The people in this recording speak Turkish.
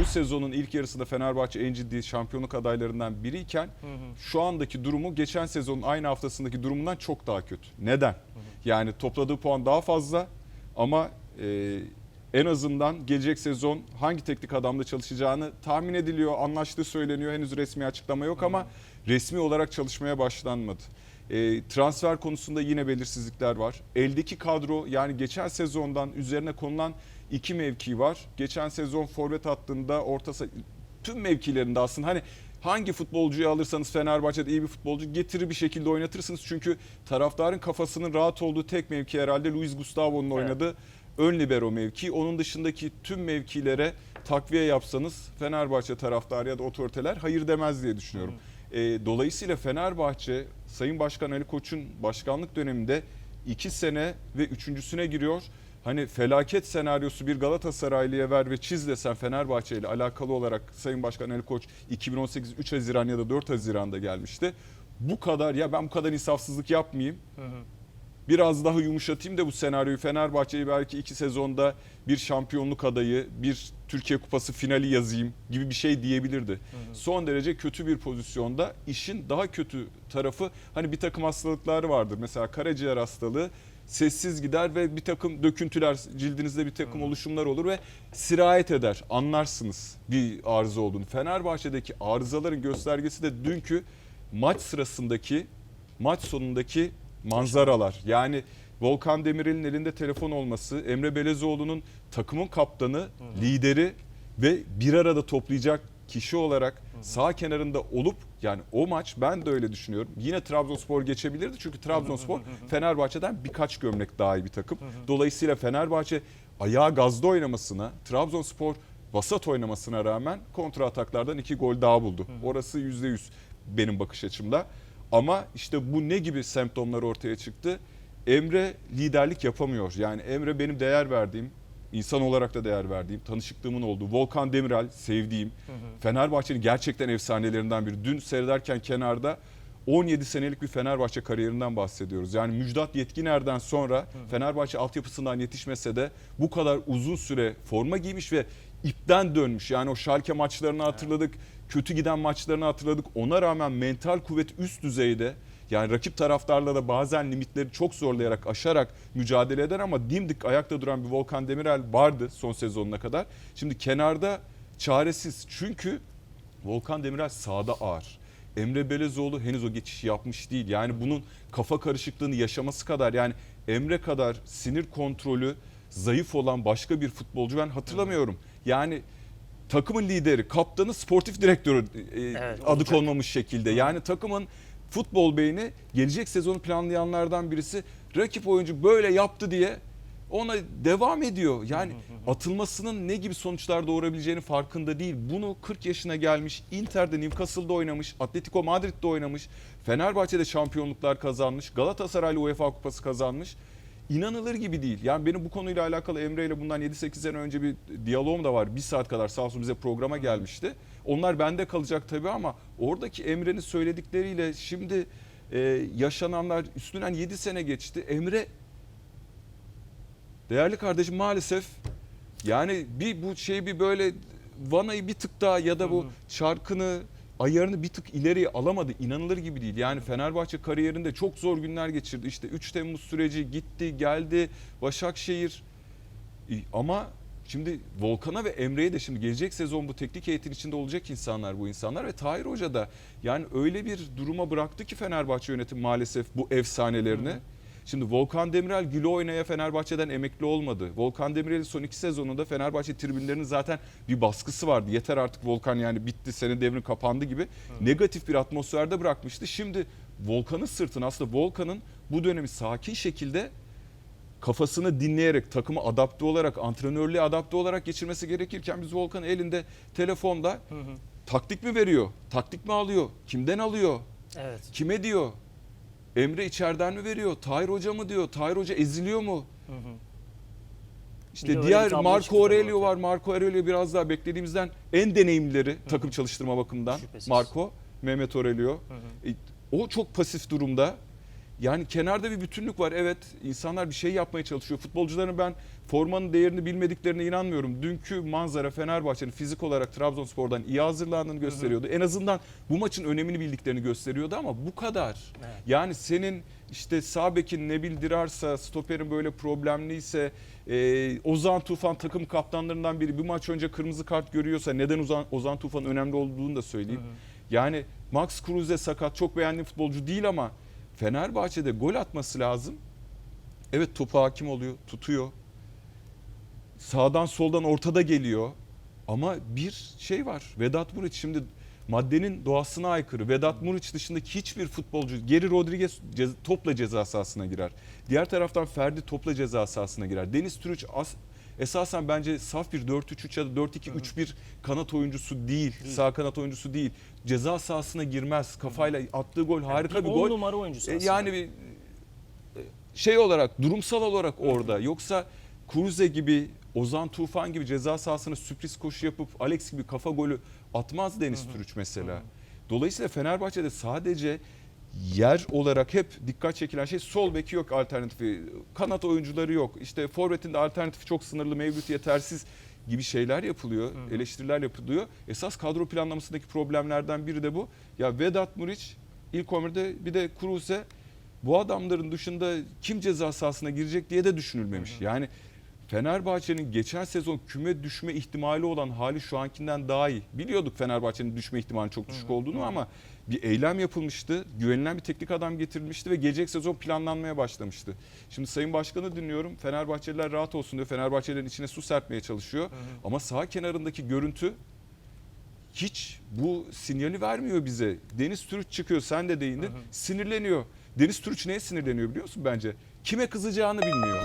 bu sezonun ilk yarısında Fenerbahçe en ciddi şampiyonluk adaylarından biriyken şu andaki durumu geçen sezonun aynı haftasındaki durumundan çok daha kötü. Neden? Yani topladığı puan daha fazla ama e, en azından gelecek sezon hangi teknik adamla çalışacağını tahmin ediliyor, anlaştığı söyleniyor. Henüz resmi açıklama yok ama resmi olarak çalışmaya başlanmadı. E, transfer konusunda yine belirsizlikler var. Eldeki kadro yani geçen sezondan üzerine konulan iki mevki var. Geçen sezon forvet hattında orta tüm mevkilerinde aslında hani hangi futbolcuyu alırsanız Fenerbahçe'de iyi bir futbolcu getirir bir şekilde oynatırsınız. Çünkü taraftarın kafasının rahat olduğu tek mevki herhalde Luis Gustavo'nun Evet. oynadığı ön libero mevki. Onun dışındaki tüm mevkilere takviye yapsanız Fenerbahçe taraftarı ya da otoriteler hayır demez diye düşünüyorum. E, dolayısıyla Fenerbahçe Sayın Başkan Ali Koç'un başkanlık döneminde iki sene ve üçüncüsüne giriyor. Hani felaket senaryosu bir Galatasaraylı'ya ver ve çiz desen Fenerbahçe ile alakalı olarak Sayın Başkan Ali Koç 2018 3 Haziran ya da 4 Haziran'da gelmişti. Bu kadar ya ben bu kadar insafsızlık yapmayayım. Biraz daha yumuşatayım da bu senaryoyu Fenerbahçe'yi belki iki sezonda bir şampiyonluk adayı, bir Türkiye Kupası finali yazayım gibi bir şey diyebilirdi. Son derece kötü bir pozisyonda. İşin daha kötü tarafı hani bir takım hastalıklar vardır. Mesela karaciğer hastalığı sessiz gider ve bir takım döküntüler cildinizde bir takım oluşumlar olur ve sirayet eder. Anlarsınız bir arıza olduğunu. Fenerbahçe'deki arızaların göstergesi de dünkü maç sırasındaki maç sonundaki manzaralar. Yani Volkan Demirel'in elinde telefon olması, Emre Belezoğlu'nun takımın kaptanı, lideri ve bir arada toplayacak kişi olarak sağ kenarında olup yani o maç ben de öyle düşünüyorum. Yine Trabzonspor geçebilirdi çünkü Trabzonspor Fenerbahçe'den birkaç gömlek daha iyi bir takım. Dolayısıyla Fenerbahçe ayağı gazda oynamasına, Trabzonspor vasat oynamasına rağmen kontra ataklardan iki gol daha buldu. Orası %100 benim bakış açımda. Ama işte bu ne gibi semptomlar ortaya çıktı? Emre liderlik yapamıyor. Yani Emre benim değer verdiğim, insan olarak da değer verdiğim, tanışıklığımın olduğu Volkan Demirel sevdiğim, Fenerbahçe'nin gerçekten efsanelerinden biri. Dün seyrederken kenarda 17 senelik bir Fenerbahçe kariyerinden bahsediyoruz. Yani Müjdat Yetkiner'den sonra Fenerbahçe altyapısından yetişmese de bu kadar uzun süre forma giymiş ve ipten dönmüş. Yani o Schalke maçlarını hatırladık, kötü giden maçlarını hatırladık. Ona rağmen mental kuvvet üst düzeyde. Yani rakip taraftarla da bazen limitleri çok zorlayarak, aşarak mücadele eder ama dimdik ayakta duran bir Volkan Demirel vardı son sezonuna kadar. Şimdi kenarda çaresiz. Çünkü Volkan Demirel sağda ağır. Emre Belezoğlu henüz o geçişi yapmış değil. Yani bunun kafa karışıklığını yaşaması kadar yani Emre kadar sinir kontrolü zayıf olan başka bir futbolcu ben hatırlamıyorum. Yani takımın lideri, kaptanı, sportif direktörü e, Evet, adı olacak. konmamış şekilde. Yani takımın futbol beyni gelecek sezonu planlayanlardan birisi rakip oyuncu böyle yaptı diye ona devam ediyor. Yani atılmasının ne gibi sonuçlar doğurabileceğini farkında değil. Bunu 40 yaşına gelmiş, Inter'de, Newcastle'da oynamış, Atletico Madrid'de oynamış, Fenerbahçe'de şampiyonluklar kazanmış, Galatasaray'la UEFA Kupası kazanmış. İnanılır gibi değil. Yani benim bu konuyla alakalı Emre ile bundan 7-8 sene önce bir diyalogum da var. Bir saat kadar sağ olsun bize programa gelmişti. Onlar bende kalacak tabii ama oradaki Emre'nin söyledikleriyle şimdi e, yaşananlar üstünden 7 sene geçti. Emre değerli kardeşim maalesef yani bir bu şey bir böyle vanayı bir tık daha ya da bu çarkını ayarını bir tık ileriye alamadı. İnanılır gibi değil. Yani Fenerbahçe kariyerinde çok zor günler geçirdi. İşte 3 Temmuz süreci gitti, geldi. Başakşehir ama şimdi Volkan'a ve Emre'ye de şimdi gelecek sezon bu teknik heyetin içinde olacak insanlar bu insanlar ve Tahir Hoca da yani öyle bir duruma bıraktı ki Fenerbahçe yönetim maalesef bu efsanelerini. Şimdi Volkan Demirel güle oynaya Fenerbahçe'den emekli olmadı. Volkan Demirel'in son iki sezonunda Fenerbahçe tribünlerinin zaten bir baskısı vardı. Yeter artık Volkan yani bitti senin devrin kapandı gibi negatif bir atmosferde bırakmıştı. Şimdi Volkan'ın sırtını aslında Volkan'ın bu dönemi sakin şekilde kafasını dinleyerek takımı adapte olarak antrenörlüğe adapte olarak geçirmesi gerekirken biz Volkan elinde telefonda taktik mi veriyor? Taktik mi alıyor? Kimden alıyor? Evet. Kime diyor? Emre içeriden mi veriyor? Tahir Hoca mı diyor? Tahir Hoca eziliyor mu? Hı hı. İşte bir diğer Marco Aurelio var. Marco Aurelio biraz daha beklediğimizden en deneyimleri takım çalıştırma bakımından. Şüphesiz. Marco, Mehmet Aurelio. Hı hı. E, o çok pasif durumda. Yani kenarda bir bütünlük var. Evet insanlar bir şey yapmaya çalışıyor. Futbolcuların ben formanın değerini bilmediklerine inanmıyorum. Dünkü manzara Fenerbahçe'nin fizik olarak Trabzonspor'dan iyi hazırlandığını gösteriyordu. En azından bu maçın önemini bildiklerini gösteriyordu ama bu kadar. Evet. Yani senin işte sağ bekin ne bildirarsa, stoperin böyle problemliyse, e, Ozan Tufan takım kaptanlarından biri bir maç önce kırmızı kart görüyorsa neden Ozan, Ozan Tufan önemli olduğunu da söyleyeyim. Yani Max Kruse sakat çok beğendiğim futbolcu değil ama Fenerbahçe'de gol atması lazım. Evet topa hakim oluyor, tutuyor. Sağdan soldan ortada geliyor. Ama bir şey var. Vedat Muriç şimdi maddenin doğasına aykırı. Vedat Muriç dışındaki hiçbir futbolcu Geri Rodriguez cez- topla ceza sahasına girer. Diğer taraftan Ferdi topla ceza sahasına girer. Deniz Türüç as- esasen bence saf bir 4-3-3 ya da 4-2-3-1 kanat oyuncusu değil, Sağ kanat oyuncusu değil. Ceza sahasına girmez. Kafayla attığı gol harika bir, on gol. numara oyuncusu E, aslında. Yani bir e, şey olarak durumsal olarak orada. Yoksa Kruse gibi Ozan Tufan gibi ceza sahasına sürpriz koşu yapıp Alex gibi kafa golü atmaz Deniz Türüç mesela. Dolayısıyla Fenerbahçe'de sadece yer olarak hep dikkat çekilen şey sol beki yok alternatifi. Kanat oyuncuları yok. İşte forvetin de alternatifi çok sınırlı, mevcut yetersiz gibi şeyler yapılıyor, eleştiriler yapılıyor. Esas kadro planlamasındaki problemlerden biri de bu. Ya Vedat Muriç ilk 11'de bir de Kruse bu adamların dışında kim ceza sahasına girecek diye de düşünülmemiş. Yani Fenerbahçe'nin geçen sezon küme düşme ihtimali olan hali şu ankinden daha iyi. Biliyorduk Fenerbahçe'nin düşme ihtimali çok düşük olduğunu ama bir eylem yapılmıştı. Güvenilen bir teknik adam getirilmişti ve gelecek sezon planlanmaya başlamıştı. Şimdi Sayın Başkan'ı dinliyorum. Fenerbahçeliler rahat olsun diyor. Fenerbahçelilerin içine su serpmeye çalışıyor. Ama sağ kenarındaki görüntü hiç bu sinyali vermiyor bize. Deniz Türüç çıkıyor sen de değindin. Sinirleniyor. Deniz Türüç neye sinirleniyor biliyor musun bence? Kime kızacağını bilmiyor.